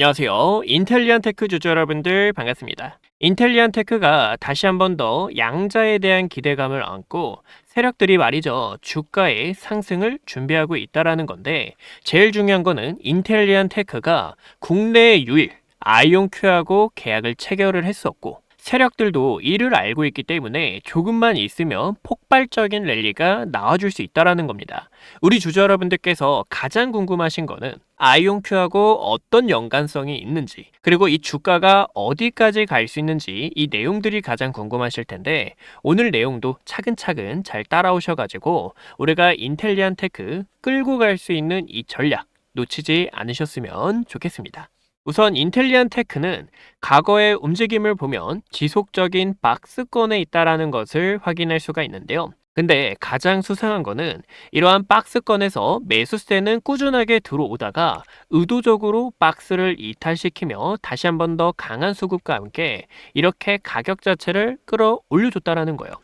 안녕하세요. 인텔리안 테크 주주 여러분들 반갑습니다. 인텔리안 테크가 다시 한 번 더 양자에 대한 기대감을 안고 세력들이 말이죠. 주가의 상승을 준비하고 있다라는 건데 제일 중요한 거는 인텔리안 테크가 국내 유일 아이온큐하고 계약을 체결을 했었고 세력들도 이를 알고 있기 때문에 조금만 있으면 폭발적인 랠리가 나와줄 수 있다라는 겁니다. 우리 주주 여러분들께서 가장 궁금하신 거는 아이온큐하고 어떤 연관성이 있는지 그리고 이 주가가 어디까지 갈 수 있는지 이 내용들이 가장 궁금하실 텐데 오늘 내용도 차근차근 잘 따라오셔가지고 우리가 인텔리안 테크 끌고 갈 수 있는 이 전략 놓치지 않으셨으면 좋겠습니다. 우선 인텔리안 테크는 과거의 움직임을 보면 지속적인 박스권에 있다라는 것을 확인할 수가 있는데요. 근데 가장 수상한 거는 이러한 박스권에서 매수세는 꾸준하게 들어오다가 의도적으로 박스를 이탈시키며 다시 한 번 더 강한 수급과 함께 이렇게 가격 자체를 끌어올려줬다라는 거예요.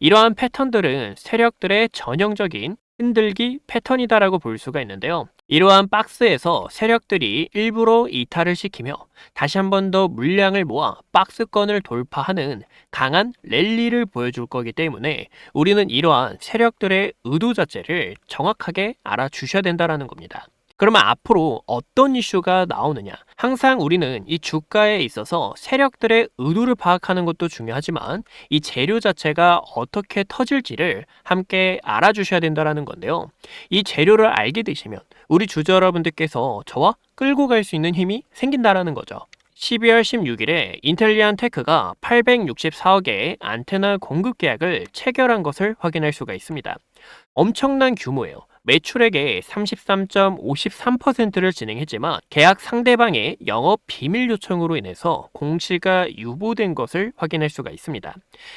이러한 패턴들은 세력들의 전형적인 흔들기 패턴이다라고 볼 수가 있는데요. 이러한 박스에서 세력들이 일부러 이탈을 시키며 다시 한 번 더 물량을 모아 박스권을 돌파하는 강한 랠리를 보여줄 거기 때문에 우리는 이러한 세력들의 의도 자체를 정확하게 알아주셔야 된다라는 겁니다. 그러면 앞으로 어떤 이슈가 나오느냐? 항상 우리는 이 주가에 있어서 세력들의 의도를 파악하는 것도 중요하지만 이 재료 자체가 어떻게 터질지를 함께 알아주셔야 된다라는 건데요. 이 재료를 알게 되시면 우리 주주 여러분들께서 저와 끌고 갈 수 있는 힘이 생긴다라는 거죠. 12월 16일에 인텔리안 테크가 864억의 안테나 공급 계약을 체결한 것을 확인할 수가 있습니다. 엄청난 규모예요. 매출액의 33.53%를 진행했지만 계약 상대방의 영업 비밀 요청으로 인해서 공시가 유보된 것을 확인할 수가 있습니다.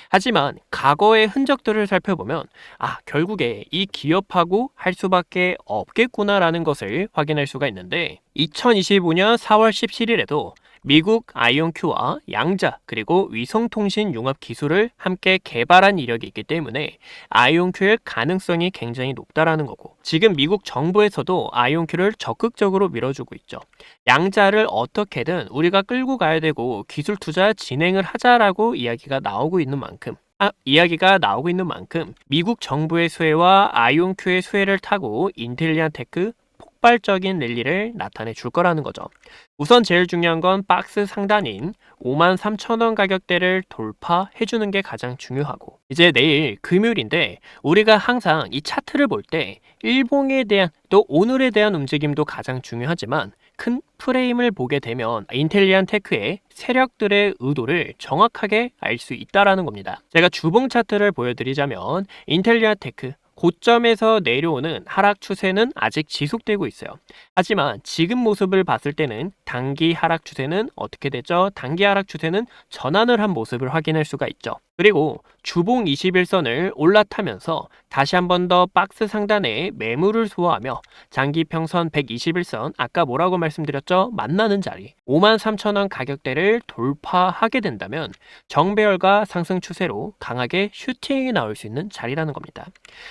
하지만 과거의 흔적들을 살펴보면 아 결국에 이 기업하고 할 수밖에 없겠구나라는 것을 확인할 수가 있는데 2025년 4월 17일에도 미국 아이온큐와 양자 그리고 위성통신 융합 기술을 함께 개발한 이력이 있기 때문에 아이온큐의 가능성이 굉장히 높다라는 거고 지금 미국 정부에서도 아이온큐를 적극적으로 밀어주고 있죠. 양자를 어떻게든 우리가 끌고 가야 되고 기술 투자 진행을 하자라고 이야기가 나오고 있는 만큼 아, 이야기가 나오고 있는 만큼 미국 정부의 수혜와 아이온큐의 수혜를 타고 인텔리안 테크 폭발적인 랠리를 나타내 줄 거라는 거죠. 우선 제일 중요한 건 박스 상단인 53,000원 가격대를 돌파해 주는 게 가장 중요하고 이제 내일 금요일인데 우리가 항상 이 차트를 볼 때 일봉에 대한 또 오늘에 대한 움직임도 가장 중요하지만 큰 프레임을 보게 되면 인텔리안 테크의 세력들의 의도를 정확하게 알 수 있다라는 겁니다. 제가 주봉 차트를 보여드리자면 인텔리안 테크 고점에서 내려오는 하락 추세는 아직 지속되고 있어요. 하지만 지금 모습을 봤을 때는 단기 하락 추세는 어떻게 되죠? 단기 하락 추세는 전환을 한 모습을 확인할 수가 있죠. 그리고 주봉 21선을 올라타면서 다시 한 번 더 박스 상단에 매물을 소화하며 장기 평선 121선 아까 뭐라고 말씀드렸죠? 만나는 자리 53,000원 가격대를 돌파하게 된다면 정배열과 상승 추세로 강하게 슈팅이 나올 수 있는 자리라는 겁니다.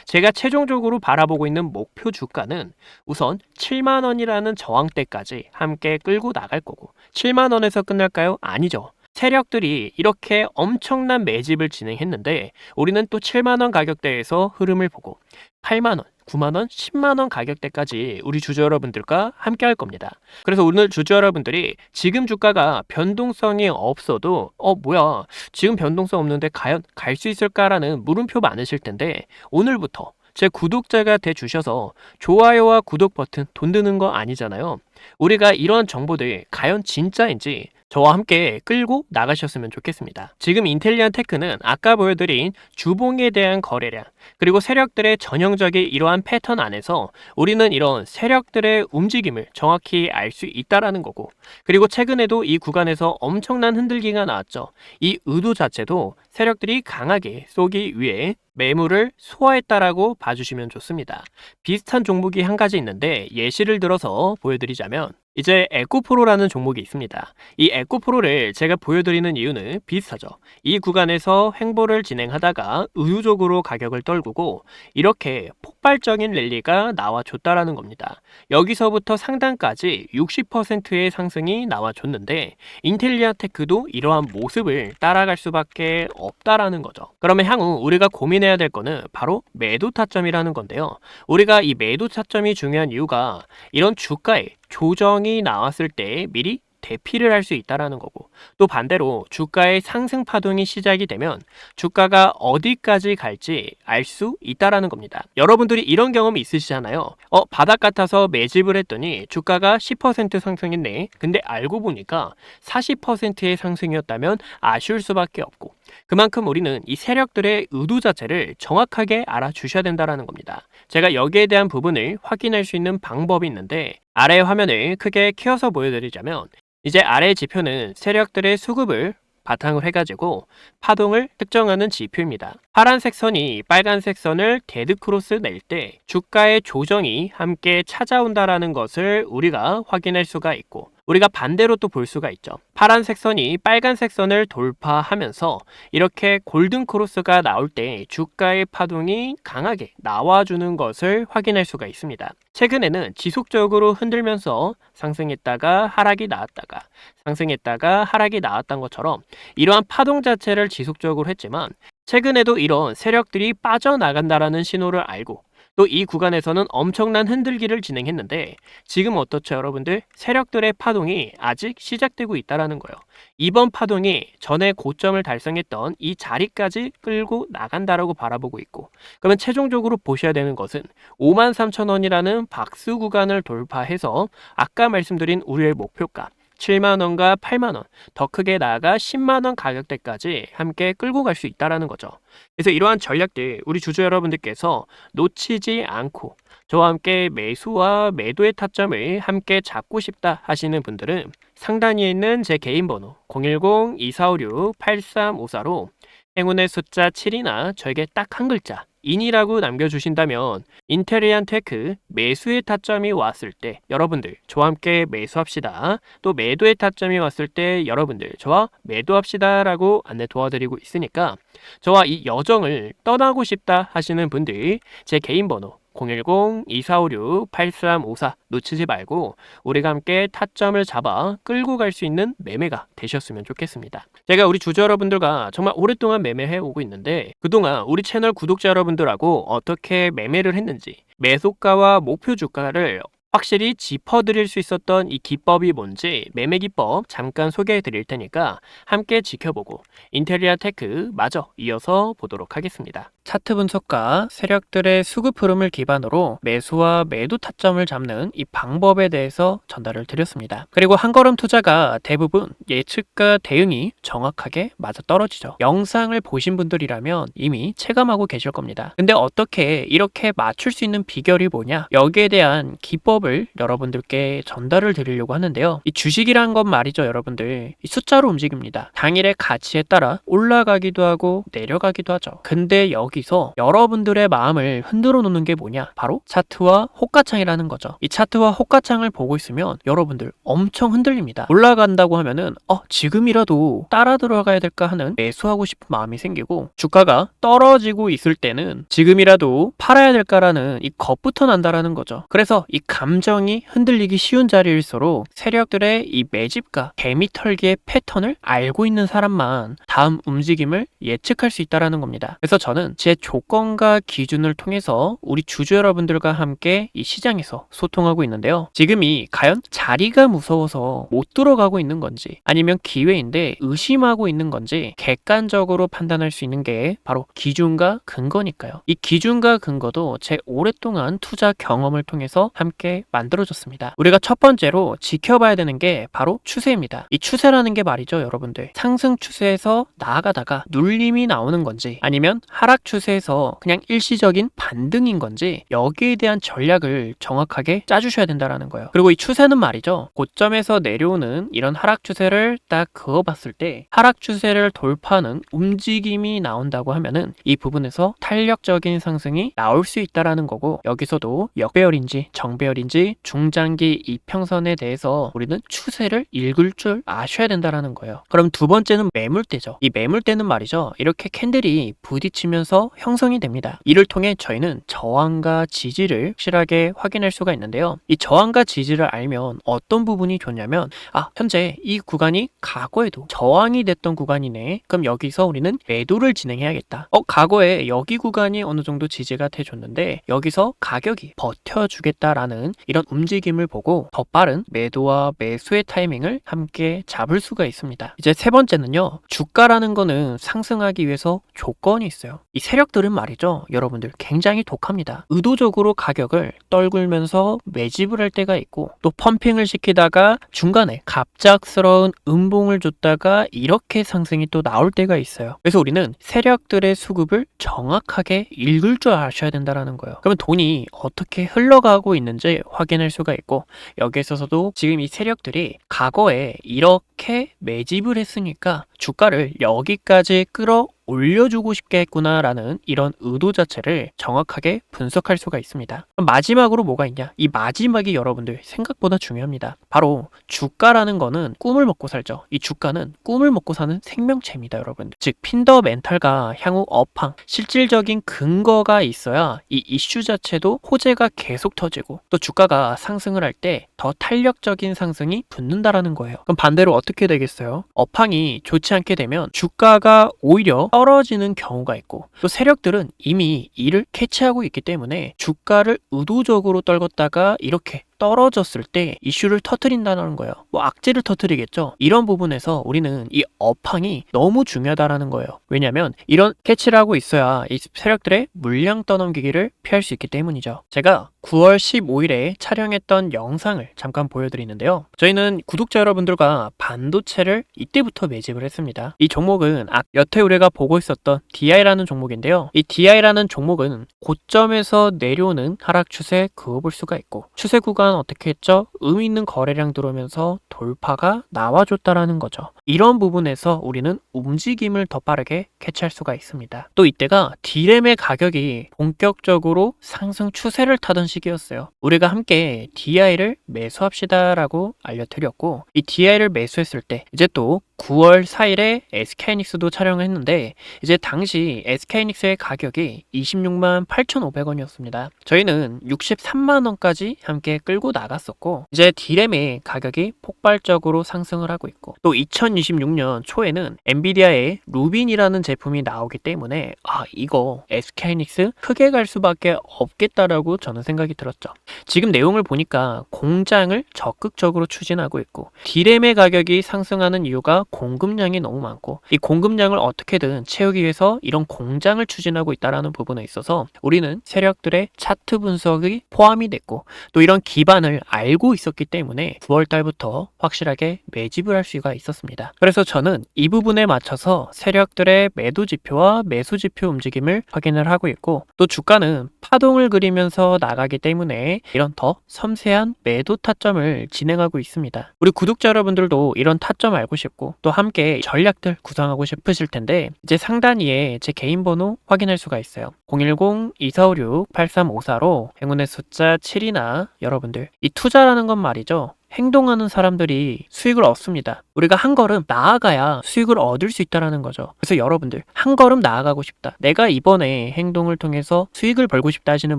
제가 최종적으로 바라보고 있는 목표 주가는 우선 7만 원이라는 저항대까지 함께 끌고 나갈 거고 7만 원에서 끝날까요? 아니죠. 세력들이 이렇게 엄청난 매집을 진행했는데 우리는 또 7만 원 가격대에서 흐름을 보고 8만 원, 9만 원, 10만 원 가격대까지 우리 주주 여러분들과 함께 할 겁니다. 그래서 오늘 주주 여러분들이 지금 주가가 변동성이 없어도 어 뭐야 지금 변동성 없는데 과연 갈 수 있을까라는 물음표 많으실 텐데 오늘부터 제 구독자가 돼 주셔서 좋아요와 구독 버튼 돈 드는 거 아니잖아요. 우리가 이런 정보들 과연 진짜인지 저와 함께 끌고 나가셨으면 좋겠습니다. 지금 인텔리안 테크는 아까 보여드린 주봉에 대한 거래량 그리고 세력들의 전형적인 이러한 패턴 안에서 우리는 이런 세력들의 움직임을 정확히 알 수 있다라는 거고 그리고 최근에도 이 구간에서 엄청난 흔들기가 나왔죠. 이 의도 자체도 세력들이 강하게 쏘기 위해 매물을 소화했다라고 봐주시면 좋습니다. 비슷한 종목이 한 가지 있는데 예시를 들어서 보여드리자면 이제 에코프로라는 종목이 있습니다. 이 에코프로를 제가 보여드리는 이유는 비슷하죠. 이 구간에서 횡보를 진행하다가 의도적으로 가격을 떨구고 이렇게 폭발적인 랠리가 나와줬다라는 겁니다. 여기서부터 상단까지 60%의 상승이 나와줬는데 인텔리아 테크도 이러한 모습을 따라갈 수밖에 없다라는 거죠. 그러면 향후 우리가 고민해야 될 거는 바로 매도 타점이라는 건데요. 우리가 이 매도 타점이 중요한 이유가 이런 주가에 조정이 나왔을 때 미리 대피를 할 수 있다라는 거고 또 반대로 주가의 상승 파동이 시작이 되면 주가가 어디까지 갈지 알 수 있다라는 겁니다. 여러분들이 이런 경험이 있으시잖아요. 어, 바닥 같아서 매집을 했더니 주가가 10% 상승했네. 근데 알고 보니까 40%의 상승이었다면 아쉬울 수밖에 없고 그만큼 우리는 이 세력들의 의도 자체를 정확하게 알아주셔야 된다라는 겁니다. 제가 여기에 대한 부분을 확인할 수 있는 방법이 있는데 아래 화면을 크게 키워서 보여드리자면 이제 아래 지표는 세력들의 수급을 바탕으로 해가지고 파동을 특정하는 지표입니다. 파란색 선이 빨간색 선을 데드크로스 낼 때 주가의 조정이 함께 찾아온다라는 것을 우리가 확인할 수가 있고 우리가 반대로 또 볼 수가 있죠. 파란색 선이 빨간색 선을 돌파하면서 이렇게 골든 크로스가 나올 때 주가의 파동이 강하게 나와주는 것을 확인할 수가 있습니다. 최근에는 지속적으로 흔들면서 상승했다가 하락이 나왔다가 상승했다가 하락이 나왔던 것처럼 이러한 파동 자체를 지속적으로 했지만 최근에도 이런 세력들이 빠져나간다라는 신호를 알고 또 이 구간에서는 엄청난 흔들기를 진행했는데 지금 어떻죠 여러분들? 세력들의 파동이 아직 시작되고 있다라는 거예요. 이번 파동이 전에 고점을 달성했던 이 자리까지 끌고 나간다라고 바라보고 있고 그러면 최종적으로 보셔야 되는 것은 53,000원이라는 박수 구간을 돌파해서 아까 말씀드린 우리의 목표가 7만원과 8만원, 더 크게 나아가 10만원 가격대까지 함께 끌고 갈 수 있다라는 거죠. 그래서 이러한 전략들 우리 주주 여러분들께서 놓치지 않고 저와 함께 매수와 매도의 타점을 함께 잡고 싶다 하시는 분들은 상단위에 있는 제 개인 번호 010-2456-8354로 행운의 숫자 7이나 저에게 딱 한 글자 인이라고 남겨주신다면 인테리안 테크 매수의 타점이 왔을 때 여러분들 저와 함께 매수합시다. 또 매도의 타점이 왔을 때 여러분들 저와 매도합시다 라고 안내 도와드리고 있으니까 저와 이 여정을 떠나고 싶다 하시는 분들 제 개인 번호 010-2456-8354 놓치지 말고 우리가 함께 타점을 잡아 끌고 갈 수 있는 매매가 되셨으면 좋겠습니다. 제가 우리 주주 여러분들과 정말 오랫동안 매매해 오고 있는데 그동안 우리 채널 구독자 여러분들하고 어떻게 매매를 했는지 매수가와 목표 주가를 확실히 짚어드릴 수 있었던 이 기법이 뭔지 매매 기법 잠깐 소개해 드릴 테니까 함께 지켜보고 인테리어 테크 마저 이어서 보도록 하겠습니다. 차트 분석과 세력들의 수급 흐름을 기반으로 매수와 매도 타점을 잡는 이 방법에 대해서 전달을 드렸습니다. 그리고 한 걸음 투자가 대부분 예측과 대응이 정확하게 맞아 떨어지죠. 영상을 보신 분들이라면 이미 체감하고 계실 겁니다. 근데 어떻게 이렇게 맞출 수 있는 비결이 뭐냐? 여기에 대한 기법 을 여러분들께 전달을 드리려고 하는데요. 이 주식이란 건 말이죠, 여러분들. 이 숫자로 움직입니다. 당일의 가치에 따라 올라가기도 하고 내려가기도 하죠. 근데 여기 여기서 여러분들의 마음을 흔들어 놓는 게 뭐냐? 바로 차트와 호가창이라는 거죠. 이 차트와 호가창을 보고 있으면 여러분들 엄청 흔들립니다. 올라간다고 하면은 어 지금이라도 따라 들어가야 될까 하는 매수하고 싶은 마음이 생기고 주가가 떨어지고 있을 때는 지금이라도 팔아야 될까라는 이 겁부터 난다라는 거죠. 그래서 이 감 정이 흔들리기 쉬운 자리일수록 세력들의 이 매집과 개미 털기의 패턴을 알고 있는 사람만 다음 움직임을 예측할 수 있다라는 겁니다. 그래서 저는 제 조건과 기준을 통해서 우리 주주 여러분들과 함께 이 시장에서 소통하고 있는데요. 지금이 과연 자리가 무서워서 못 들어가고 있는 건지 아니면 기회인데 의심하고 있는 건지 객관적으로 판단할 수 있는 게 바로 기준과 근거니까요. 이 기준과 근거도 제 오랫동안 투자 경험을 통해서 함께 만들어졌습니다. 우리가 첫 번째로 지켜봐야 되는 게 바로 추세입니다. 이 추세라는 게 말이죠, 여러분들. 상승 추세에서 나아가다가 눌림이 나오는 건지 아니면 하락 추세 추세에서 그냥 일시적인 반등인 건지 여기에 대한 전략을 정확하게 짜주셔야 된다라는 거예요. 그리고 이 추세는 말이죠. 고점에서 내려오는 이런 하락 추세를 딱 그어봤을 때 하락 추세를 돌파하는 움직임이 나온다고 하면은 이 부분에서 탄력적인 상승이 나올 수 있다라는 거고 여기서도 역배열인지 정배열인지 말 인지 중장기 이평선에 대해서 우리는 추세를 읽을 줄 아셔야 된다라는 거예요. 그럼 두 번째는 매물대죠. 이 매물대는 말이죠. 이렇게 캔들이 부딪히면서 형성이 됩니다. 이를 통해 저희는 저항과 지지를 확실하게 확인할 수가 있는데요. 이 저항과 지지를 알면 어떤 부분이 좋냐면 아 현재 이 구간이 과거에도 저항이 됐던 구간이네. 그럼 여기서 우리는 매도를 진행해야겠다. 어 과거에 여기 구간이 어느 정도 지지가 돼줬는데 여기서 가격이 버텨주겠다라는 이런 움직임을 보고 더 빠른 매도와 매수의 타이밍을 함께 잡을 수가 있습니다. 이제 세 번째는요. 주가라는 거는 상승하기 위해서 조건이 있어요. 이 세력들은 말이죠. 여러분들 굉장히 독합니다. 의도적으로 가격을 떨굴면서 매집을 할 때가 있고 또 펌핑을 시키다가 중간에 갑작스러운 음봉을 줬다가 이렇게 상승이 또 나올 때가 있어요. 그래서 우리는 세력들의 수급을 정확하게 읽을 줄 아셔야 된다라는 거예요. 그러면 돈이 어떻게 흘러가고 있는지 확인할 수가 있고 여기에 있어서도 지금 이 세력들이 과거에 이렇게 매집을 했으니까 주가를 여기까지 끌어 올려주고 싶게 했구나라는 이런 의도 자체를 정확하게 분석할 수가 있습니다. 마지막으로 뭐가 있냐? 이 마지막이 여러분들 생각보다 중요합니다. 바로 주가라는 거는 꿈을 먹고 살죠. 이 주가는 꿈을 먹고 사는 생명체입니다, 여러분들. 즉 핀더 멘탈과 향후 업황, 실질적인 근거가 있어야 이 이슈 자체도 호재가 계속 터지고 또 주가가 상승을 할 때 더 탄력적인 상승이 붙는다라는 거예요. 그럼 반대로 어떻게 되겠어요? 업황이 좋지 않게 되면 주가가 오히려 떨어지는 경우가 있고 또 세력들은 이미 이를 캐치하고 있기 때문에 주가를 의도적으로 떨궜다가 이렇게 떨어졌을 때 이슈를 터트린다는 거예요. 뭐 악재를 터트리겠죠. 이런 부분에서 우리는 이 업황이 너무 중요하다라는 거예요. 왜냐하면 이런 캐치를 하고 있어야 이 세력들의 물량 떠넘기기를 피할 수 있기 때문이죠. 제가 9월 15일에 촬영했던 영상을 잠깐 보여드리는데요. 저희는 구독자 여러분들과 반도체를 이때부터 매집을 했습니다. 이 종목은 아, 여태 우리가 보고 있었던 DI라는 종목인데요. 이 DI라는 종목은 고점에서 내려오는 하락 추세 그어볼 수가 있고 추세 구간 어떻게 했죠? 의미 있는 거래량 들어오면서 돌파가 나와줬다라는 거죠. 이런 부분에서 우리는 움직임을 더 빠르게 캐치할 수가 있습니다. 또 이때가 D램의 가격이 본격적으로 상승 추세를 타던 시기였어요. 우리가 함께 DI를 매수합시다라고 알려드렸고 이 DI를 매수했을 때 이제 또 9월 4일에 SK이닉스도 촬영을 했는데 이제 당시 SK이닉스의 가격이 26만 8,500원이었습니다. 저희는 63만 원까지 함께 끌고 나갔었고 이제 D램의 가격이 폭발적으로 상승을 하고 있고 또 2026년 초에는 엔비디아의 루빈이라는 제품이 나오기 때문에 아 이거 SK이닉스 크게 갈 수밖에 없겠다라고 저는 생각이 들었죠. 지금 내용을 보니까 공장을 적극적으로 추진하고 있고 D램의 가격이 상승하는 이유가 공급량이 너무 많고 이 공급량을 어떻게든 채우기 위해서 이런 공장을 추진하고 있다라는 부분에 있어서 우리는 세력들의 차트 분석이 포함이 됐고 또 이런 기반을 알고 있었기 때문에 9월 달부터 확실하게 매집을 할 수가 있었습니다. 그래서 저는 이 부분에 맞춰서 세력들의 매도 지표와 매수 지표 움직임을 확인을 하고 있고 또 주가는 파동을 그리면서 나가기 때문에 이런 더 섬세한 매도 타점을 진행하고 있습니다. 우리 구독자 여러분들도 이런 타점 알고 싶고 또 함께 전략들 구상하고 싶으실 텐데 이제 상단위에 제 개인 번호 확인할 수가 있어요. 010-2456-8354로 행운의 숫자 7이나 여러분들 이 투자라는 건 말이죠. 행동하는 사람들이 수익을 얻습니다. 우리가 한 걸음 나아가야 수익을 얻을 수 있다라는 거죠. 그래서 여러분들 한 걸음 나아가고 싶다. 내가 이번에 행동을 통해서 수익을 벌고 싶다 하시는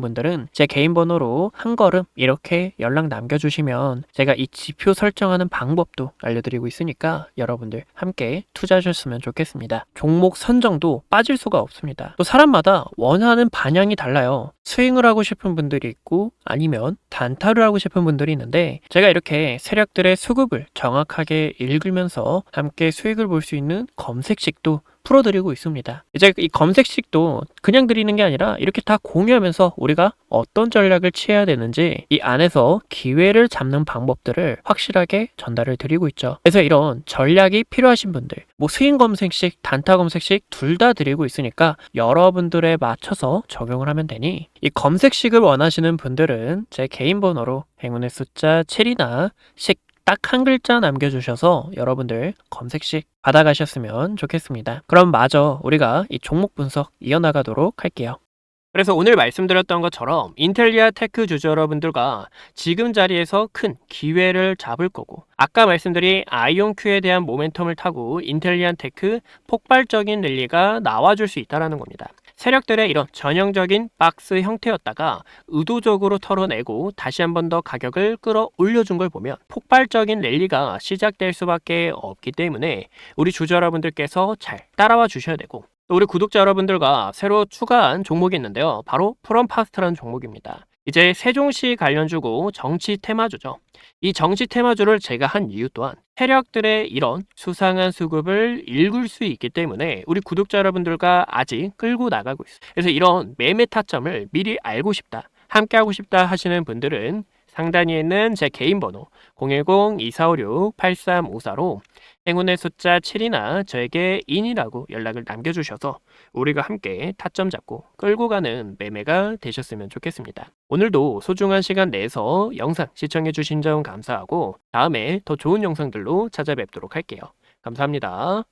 분들은 제 개인 번호로 한 걸음 이렇게 연락 남겨주시면 제가 이 지표 설정하는 방법도 알려드리고 있으니까 여러분들 함께 투자하셨으면 좋겠습니다. 종목 선정도 빠질 수가 없습니다. 또 사람마다 원하는 방향이 달라요. 스윙을 하고 싶은 분들이 있고 아니면 단타를 하고 싶은 분들이 있는데 제가 이렇게 세력들의 수급을 정확하게 읽 으면서 함께 수익을 볼 수 있는 검색식도 풀어드리고 있습니다. 이제 이 검색식도 그냥 드리는 게 아니라 이렇게 다 공유하면서 우리가 어떤 전략을 취해야 되는지 이 안에서 기회를 잡는 방법들을 확실하게 전달을 드리고 있죠. 그래서 이런 전략이 필요하신 분들, 뭐 스윙 검색식, 단타 검색식 둘 다 드리고 있으니까 여러분들에 맞춰서 적용을 하면 되니 이 검색식을 원하시는 분들은 제 개인 번호로 행운의 숫자 7이나 식 딱 한 글자 남겨주셔서 여러분들 검색식 받아가셨으면 좋겠습니다. 그럼 마저 우리가 이 종목 분석 이어나가도록 할게요. 그래서 오늘 말씀드렸던 것처럼 인텔리아 테크 주주 여러분들과 지금 자리에서 큰 기회를 잡을 거고 아까 말씀드린 아이온큐에 대한 모멘텀을 타고 인텔리아 테크 폭발적인 랠리가 나와줄 수 있다는 겁니다. 세력들의 이런 전형적인 박스 형태였다가 의도적으로 털어내고 다시 한 번 더 가격을 끌어올려준 걸 보면 폭발적인 랠리가 시작될 수밖에 없기 때문에 우리 주주 여러분들께서 잘 따라와 주셔야 되고 또 우리 구독자 여러분들과 새로 추가한 종목이 있는데요. 바로 프롬파스트라는 종목입니다. 이제 세종시 관련주고 정치 테마주죠. 이 정치 테마주를 제가 한 이유 또한 세력들의 이런 수상한 수급을 읽을 수 있기 때문에 우리 구독자 여러분들과 아직 끌고 나가고 있어요. 그래서 이런 매매 타점을 미리 알고 싶다, 함께 하고 싶다 하시는 분들은 상단에 있는 제 개인 번호 010-2456-8354로 행운의 숫자 7이나 저에게 인이라고 연락을 남겨주셔서 우리가 함께 타점 잡고 끌고 가는 매매가 되셨으면 좋겠습니다. 오늘도 소중한 시간 내서 영상 시청해주신 점 감사하고 다음에 더 좋은 영상들로 찾아뵙도록 할게요. 감사합니다.